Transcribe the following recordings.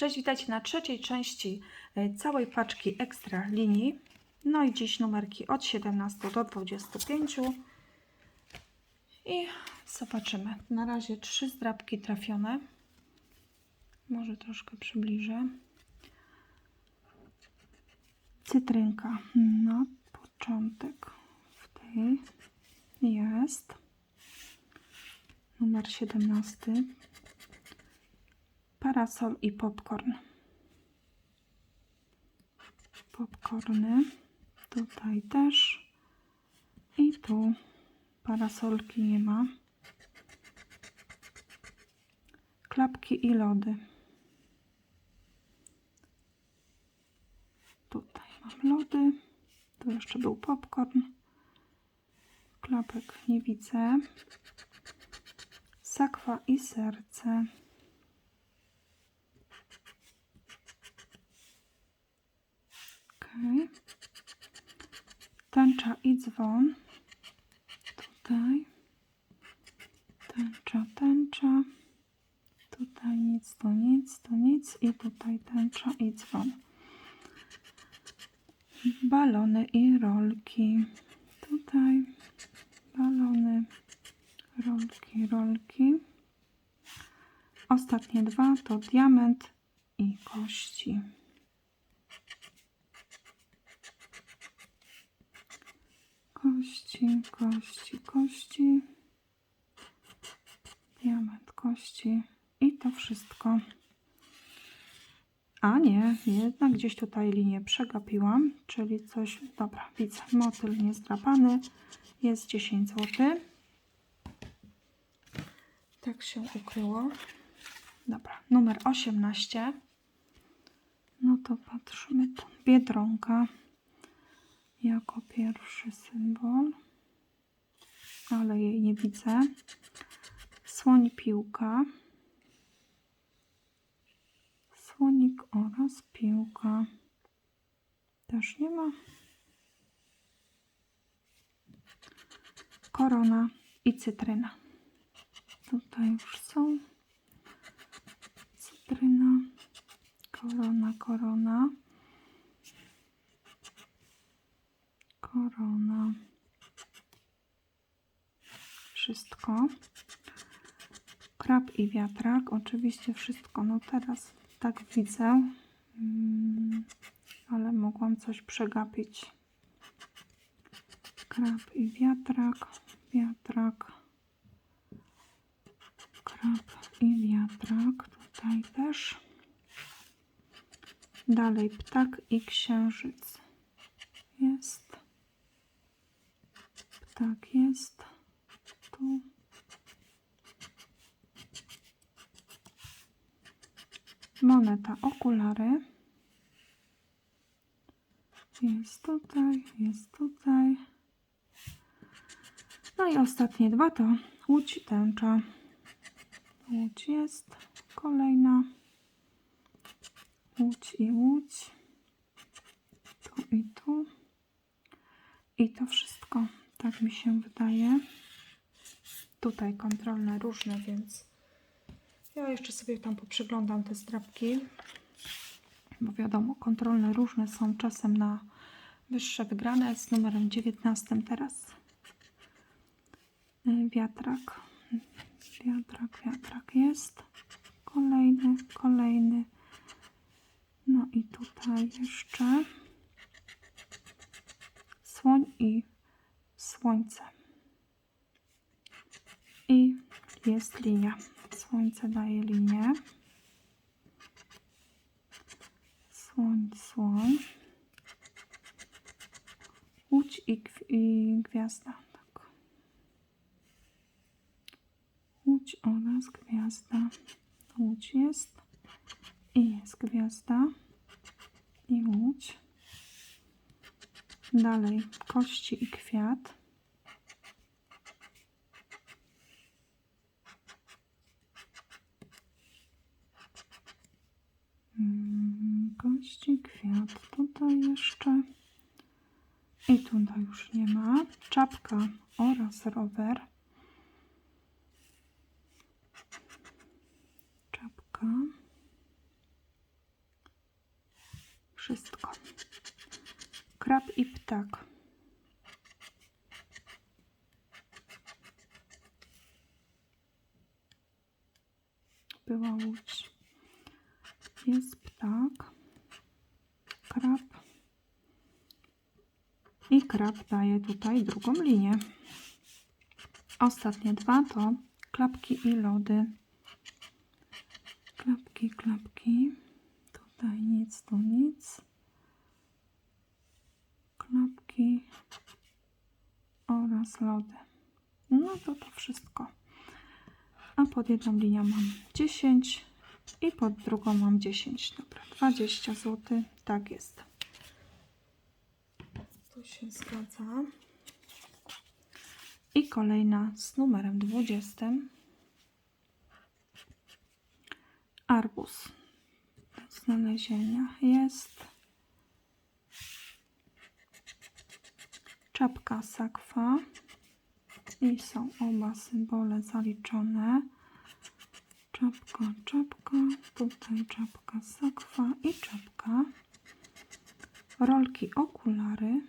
Cześć, witajcie na trzeciej części e, całej paczki ekstra linii. No i dziś numerki od 17 do 25. I zobaczymy. Na razie trzy zdrabki trafione. Może troszkę przybliżę. Cytrynka na początek w tej jest. Numer 17 parasol i popcorn. Popcorny. Tutaj też. I tu parasolki nie ma. Klapki i lody. Tutaj mam lody. Tu jeszcze był popcorn. Klapek nie widzę. Sakwa i serce. Tęcza i dzwon. Tutaj. Tęcza, tęcza. Tutaj nic, tu nic, tu nic. I tutaj tęcza i dzwon. Balony i rolki. Tutaj balony, rolki, rolki. Ostatnie dwa to diament i kości. Kości, kości, kości. Diament, kości. I to wszystko. A nie, jednak gdzieś tutaj linię przegapiłam, czyli coś, dobra, widzę, motyl niezdrapany, jest 10 zł. Tak się ukryło. Dobra, numer 18. No to patrzymy. Biedronka jako pierwszy symbol, ale jej nie widzę. Słoń piłka. Słonik oraz piłka. Też nie ma. Korona i cytryna. Tutaj już są. Cytryna, korona, korona. Korona. Wszystko. Krab i wiatrak. Oczywiście wszystko. No teraz tak widzę. Mm, ale mogłam coś przegapić. Krab i wiatrak. Wiatrak. Krab i wiatrak. Tutaj też. Dalej ptak i księżyc. Jest. Ptak jest. Tu. Moneta, okulary. Jest tutaj, jest tutaj. No i ostatnie dwa to łódź tęcza. Łódź jest. Kolejna. Łódź i łódź. Tu i tu. I to wszystko. Tak mi się wydaje. Tutaj kontrolne różne, więc ja jeszcze sobie tam poprzyglądam te zdrabki. Bo wiadomo, kontrolne różne są czasem na wyższe wygrane. Z numerem 19 teraz. Y, Wiatrak. Wiatrak, wiatrak jest. Kolejny, kolejny. No i tutaj jeszcze słoń i słońce. I jest linia. Słońce daje linię. Słoń, słoń. Łódź i, i gwiazda. Tak. Łódź oraz gwiazda. Łódź jest. I jest gwiazda. I łódź. Dalej kości i kwiat. kości, kwiat tutaj jeszcze. I tutaj już nie ma. Czapka oraz rower. Czapka. Wszystko. Krab i ptak. Była łódź. I krab daje tutaj drugą linię. Ostatnie dwa to klapki i lody. Klapki, klapki. Tutaj nic, tu nic. Klapki oraz lody. No to to wszystko. A pod jedną linią mam 10 i pod drugą mam 10. Dobra, 20 zł. Tak jest. To się zgadza. I kolejna z numerem 20. Arbuz. Do znalezienia jest czapka sakwa i są oba symbole zaliczone. Czapka, czapka, tutaj czapka sakwa i czapka. Rolki okulary.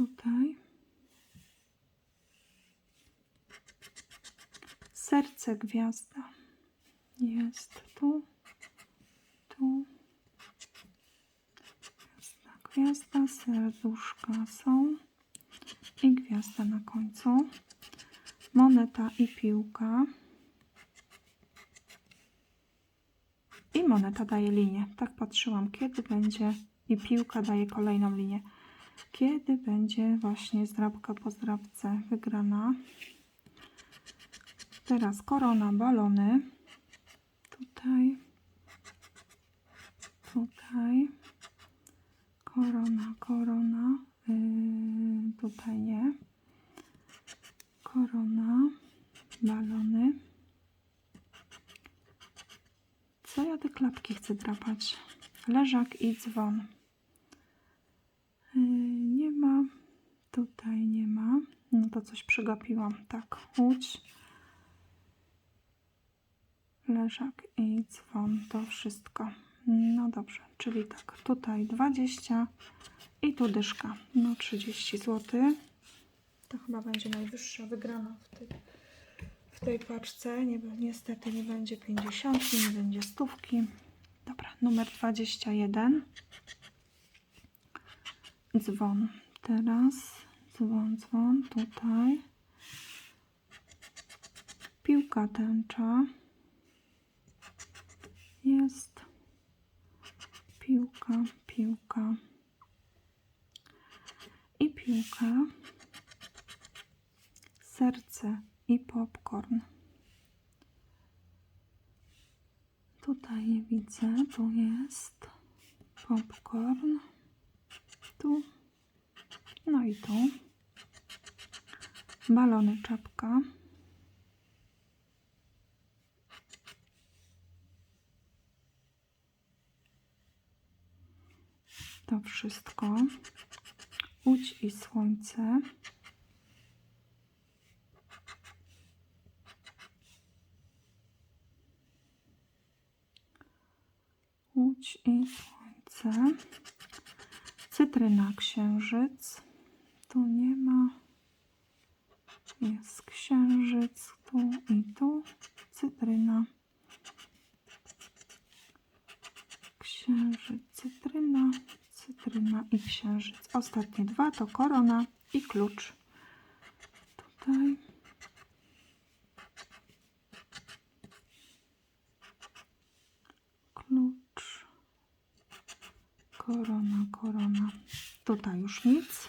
Tutaj. Serce gwiazda jest tu, tu. Gwiazda, gwiazda, serduszka są i gwiazda na końcu. Moneta i piłka. I moneta daje linię. Tak patrzyłam, kiedy będzie i piłka daje kolejną linię. Kiedy będzie właśnie zdrabka po zdrabce wygrana. Teraz korona, balony. Tutaj. Tutaj. Korona, korona. Yy, tutaj nie. Korona, balony. Co ja te klapki chcę drapać? Leżak i dzwon. Yy, nie ma. Tutaj nie ma. No to coś przegapiłam. Tak, łódź. Leżak i dzwon. To wszystko. No dobrze, czyli tak. Tutaj 20 i tu dyszka. No 30 zł. To chyba będzie najwyższa wygrana w tej, w tej paczce. Nie, niestety nie będzie 50, nie będzie stówki. Dobra, numer 21. Dzwon. Teraz dzwon, dzwon. Tutaj. Piłka tęcza. Jest. Piłka, piłka. I piłka serce i popcorn. Tutaj widzę, tu jest popcorn, tu, no i tu. Balony czapka. To wszystko. Łódź i słońce. Łódź i słońce. Cytryna księżyc. Tu nie ma. Jest księżyc tu i tu. Cytryna. Księżyc, cytryna, cytryna i księżyc. Ostatnie dwa to korona i klucz. Tutaj. klucz, korona, korona. Tutaj już nic.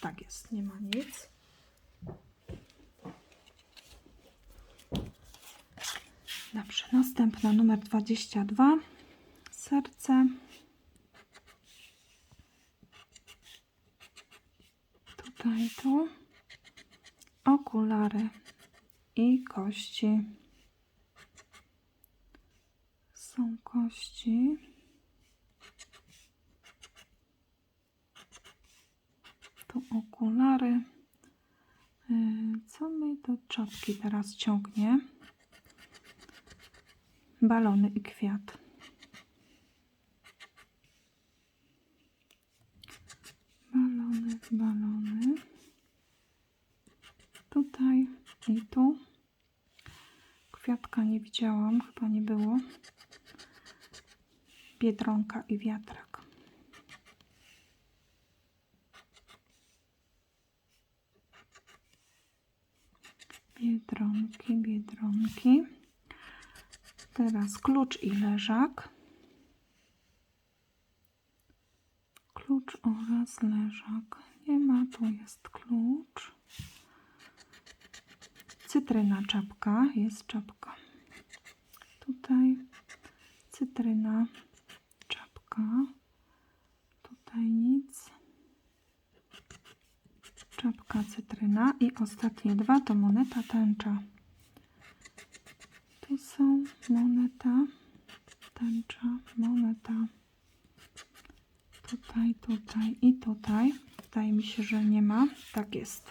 Tak jest, nie ma nic. Dobrze, następna numer 22. Serce. Tutaj tu. Okulary i kości. są kości. Tu okulary. Y, co mi do czapki teraz ciągnie? Balony i kwiat. Balony, balony. Tutaj i tu. Kwiatka nie widziałam, chyba nie było. Biedronka i wiatrak. Biedronki, biedronki. Teraz klucz i leżak. Klucz oraz leżak. Nie ma, tu jest klucz. Cytryna czapka, jest czapka. Tutaj cytryna, czapka. Tutaj nic. Czapka, cytryna i ostatnie dwa to moneta tęcza. Są moneta, tęcza, moneta. Tutaj, tutaj i tutaj. Wydaje mi się, że nie ma. Tak jest.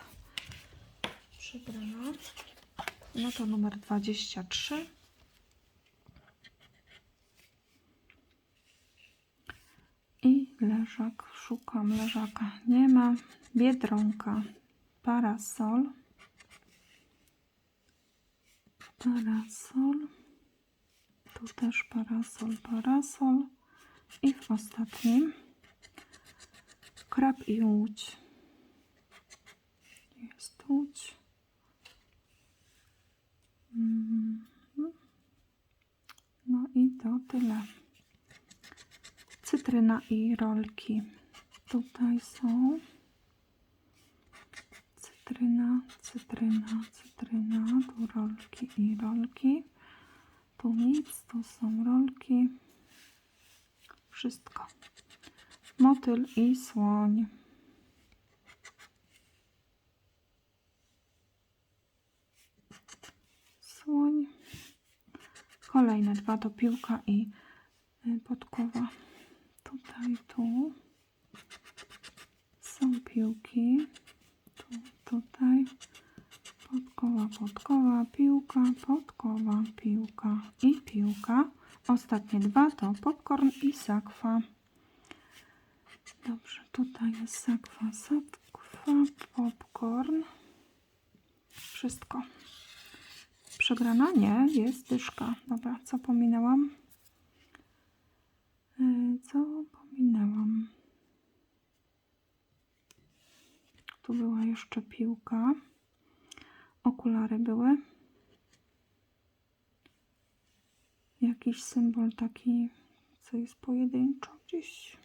Przebrana. No to numer 23. I leżak. Szukam leżaka. Nie ma. Biedronka. Parasol. Parasol. Tu też parasol, parasol. I w ostatnim krab i łódź. Jest łódź. Mhm. No i to tyle. Cytryna i rolki. Tutaj są cytryna, cytryna, cytryna. Tu rolki i rolki. Tu nic, tu są rolki. Wszystko. Motyl i słoń. Słoń. Kolejne dwa to piłka i y, podkowa. Tutaj, tu są piłki. Tu, tutaj. Podkowa, podkowa, piłka, podkowa, piłka i piłka. Ostatnie dwa to popcorn i sakwa. Dobrze, tutaj jest sakwa, sakwa, popcorn. Wszystko. Przegrana? Nie, jest dyszka. Dobra, co pominęłam? Yy, Co pominęłam? Tu była jeszcze piłka. Okulary były. Jakiś symbol taki, co jest pojedynczo gdzieś.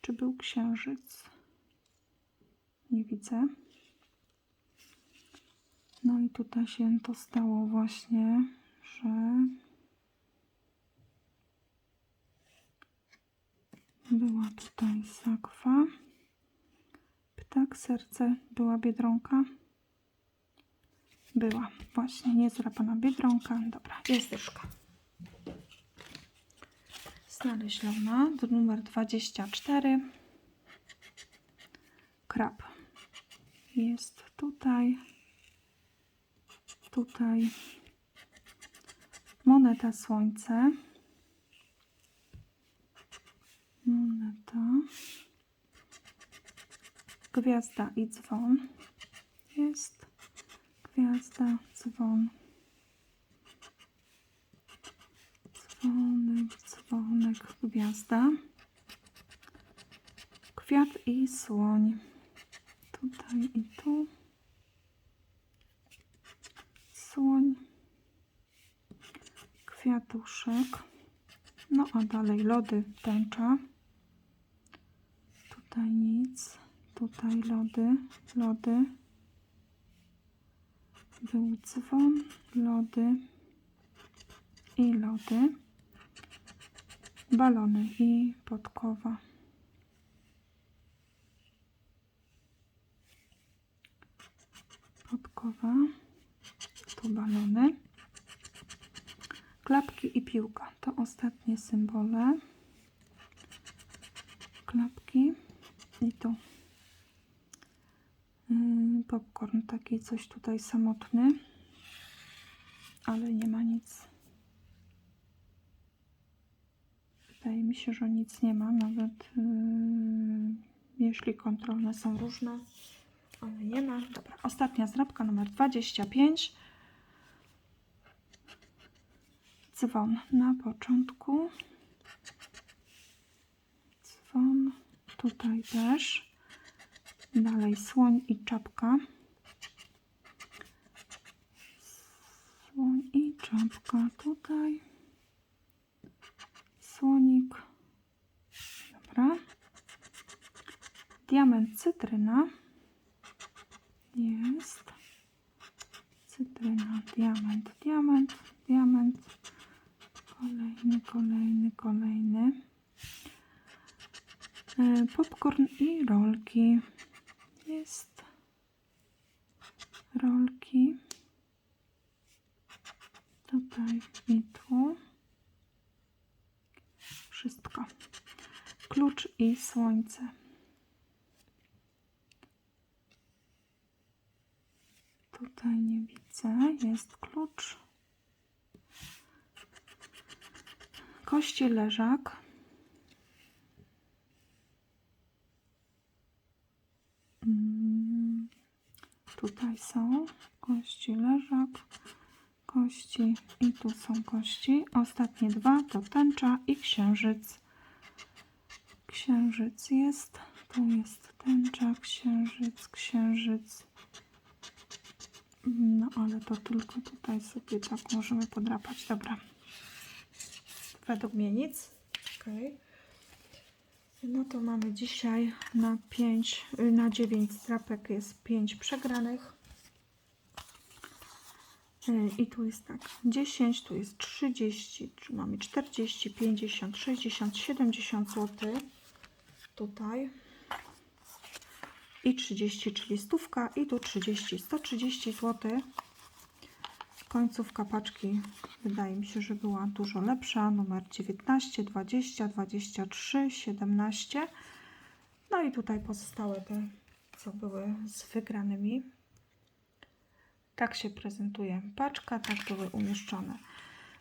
Czy był księżyc? Nie widzę. No i tutaj się to stało właśnie, że była tutaj sakwa. Ptak, serce, była biedronka. Była, właśnie, niezdrapana biedronka. Dobra, jest dyszka. Znaleziona, to numer 24. Krab. Jest tutaj. Tutaj. Moneta słońce. Moneta. Gwiazda i dzwon. Jest. Gwiazda, dzwon. Dzwonek, dzwonek, gwiazda. Kwiat i słoń. Tutaj i tu. Słoń. Kwiatuszek. No a dalej lody, tęcza. Tutaj nic. Tutaj lody, lody. Był dzwon, lody i lody. Balony i podkowa. Podkowa. Tu balony. Klapki i piłka. To ostatnie symbole. Klapki i tu. Mm, popcorn taki coś tutaj samotny ale nie ma nic. Wydaje mi się, że nic nie ma nawet yy, jeśli kontrolne są różne ale nie ma. Dobra, ostatnia zdrabka numer 25 dzwon na początku. Dzwon tutaj też. Dalej słoń i czapka. Słoń i czapka tutaj. Słonik. Dobra. Diament cytryna. Jest. Cytryna, diament, diament, diament. Kolejny, kolejny, kolejny. E, Popcorn i rolki. Jest. Rolki. Tutaj i tu. Wszystko. Klucz i słońce. Tutaj nie widzę. Jest klucz. Kości leżak. Tutaj są kości leżak, kości i tu są kości. Ostatnie dwa to tęcza i księżyc. Księżyc jest, tu jest tęcza, księżyc, księżyc. No ale to tylko tutaj sobie tak możemy podrapać. Dobra. Według mnie nic. Okej. No to mamy dzisiaj na 5, na 9 strapek jest 5 przegranych. Y, I tu jest tak 10, tu jest 30, czy mamy 40, 50, 60, 70 zł. Tutaj. I 30, czyli stówka. I tu 30, 130 zł. Końcówka paczki wydaje mi się, że była dużo lepsza. Numer 19, 20, 23, 17. No i tutaj pozostałe te, co były z wygranymi. Tak się prezentuje paczka, tak były umieszczone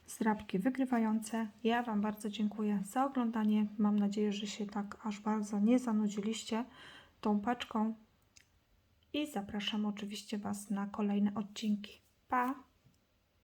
zdrabki wygrywające. Ja Wam bardzo dziękuję za oglądanie. Mam nadzieję, że się tak aż bardzo nie zanudziliście tą paczką. I zapraszam oczywiście Was na kolejne odcinki. Pa!